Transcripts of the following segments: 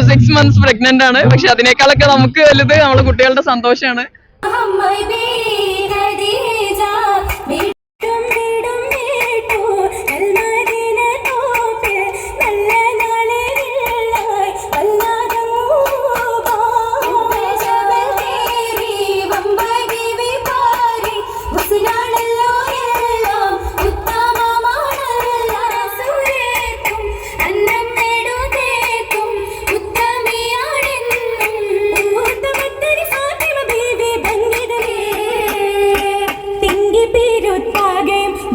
Six months pregnant ആണ്. പക്ഷെ അതിനേക്കാളൊക്കെ നമുക്ക് വലുത് നമ്മളെ കുട്ടികളുടെ സന്തോഷമാണ്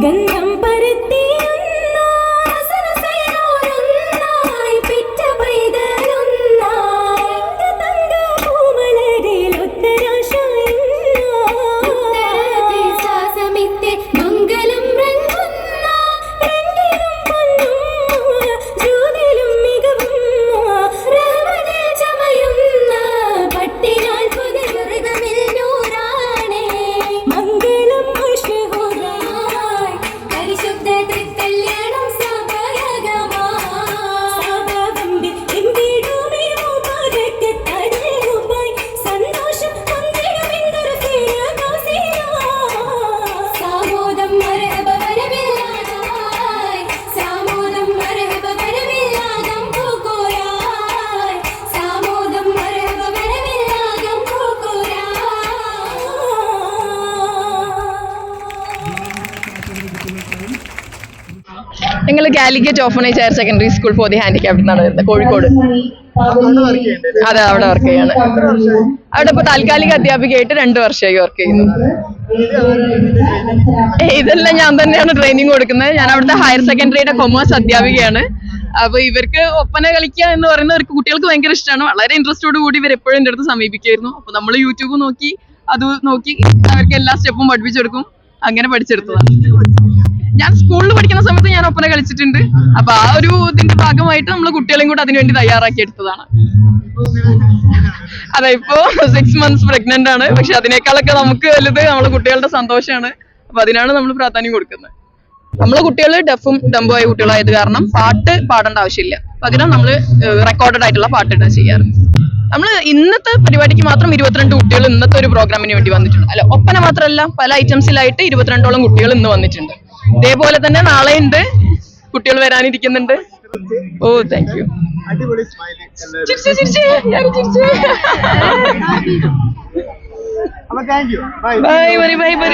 गंगा ഞങ്ങൾ Calicut orphanage higher secondary school for the handicapped എന്നാണ് വരുന്നത് കോഴിക്കോട്. അതെ അവിടെ വർക്ക് ചെയ്യാണ്. അവിടെ ഇപ്പൊ താൽക്കാലിക അധ്യാപികയായിട്ട് രണ്ട് വർഷമായി വർക്ക് ചെയ്യുന്നു. ഇതെല്ലാം ഞാൻ തന്നെയാണ് ട്രെയിനിങ് കൊടുക്കുന്നത്. ഞാൻ അവിടുത്തെ ഹയർ സെക്കൻഡറിയുടെ കൊമേഴ്സ് അധ്യാപികയാണ്. അപ്പൊ ഇവർക്ക് ഒപ്പന കളിക്കുക എന്ന് പറയുന്നത് അവർക്ക് കുട്ടികൾക്ക് ഭയങ്കര ഇഷ്ടമാണ്. വളരെ ഇൻട്രസ്റ്റോട് കൂടി ഇവർ എപ്പോഴും എന്റെ അടുത്ത് സമീപിക്കായിരുന്നു അപ്പൊ നമ്മൾ യൂട്യൂബ് നോക്കി അത് നോക്കി അവർക്ക് എല്ലാ സ്റ്റെപ്പും പഠിപ്പിച്ചെടുക്കും. അങ്ങനെ പഠിച്ചെടുത്തതാണ്. ഞാൻ സ്കൂളിൽ ഒപ്പന കളിച്ചിട്ടുണ്ട്. അപ്പൊ ആ ഒരു ഇതിന്റെ ഭാഗമായിട്ട് നമ്മൾ കുട്ടികളെയും കൂടെ അതിനുവേണ്ടി തയ്യാറാക്കി എടുത്തതാണ്. അതെ ഇപ്പോ സിക്സ് മന്ത്സ് പ്രഗ്നന്റ് ആണ്. പക്ഷെ അതിനേക്കാളൊക്കെ നമുക്ക് വലുത് നമ്മളെ കുട്ടികളുടെ സന്തോഷമാണ് അപ്പൊ അതിനാണ് നമ്മൾ പ്രാധാന്യം കൊടുക്കുന്നത്. നമ്മളെ കുട്ടികൾ ഡഫും ഡംബും ആയ കുട്ടികളായത് കാരണം പാട്ട് പാടേണ്ട ആവശ്യമില്ല. പകരം നമ്മൾ റെക്കോർഡഡ് ആയിട്ടുള്ള പാട്ടിട്ടാ ചെയ്യാറ്. നമ്മൾ ഇന്നത്തെ പരിപാടിക്ക് മാത്രം ഇരുപത്തിരണ്ട് കുട്ടികൾ ഇന്നത്തെ ഒരു പ്രോഗ്രാമിന് വേണ്ടി വന്നിട്ടുണ്ട്. അല്ല ഒപ്പന മാത്രമല്ല പല ഐറ്റംസിലായിട്ട് ഇരുപത്തിരണ്ടോളം കുട്ടികൾ ഇന്ന് വന്നിട്ടുണ്ട്. ഇതേപോലെ തന്നെ നാളെ ഉണ്ട്. കുട്ടികൾ വരാനിരിക്കുന്നുണ്ട്. ഓ thank you bye bye bye bye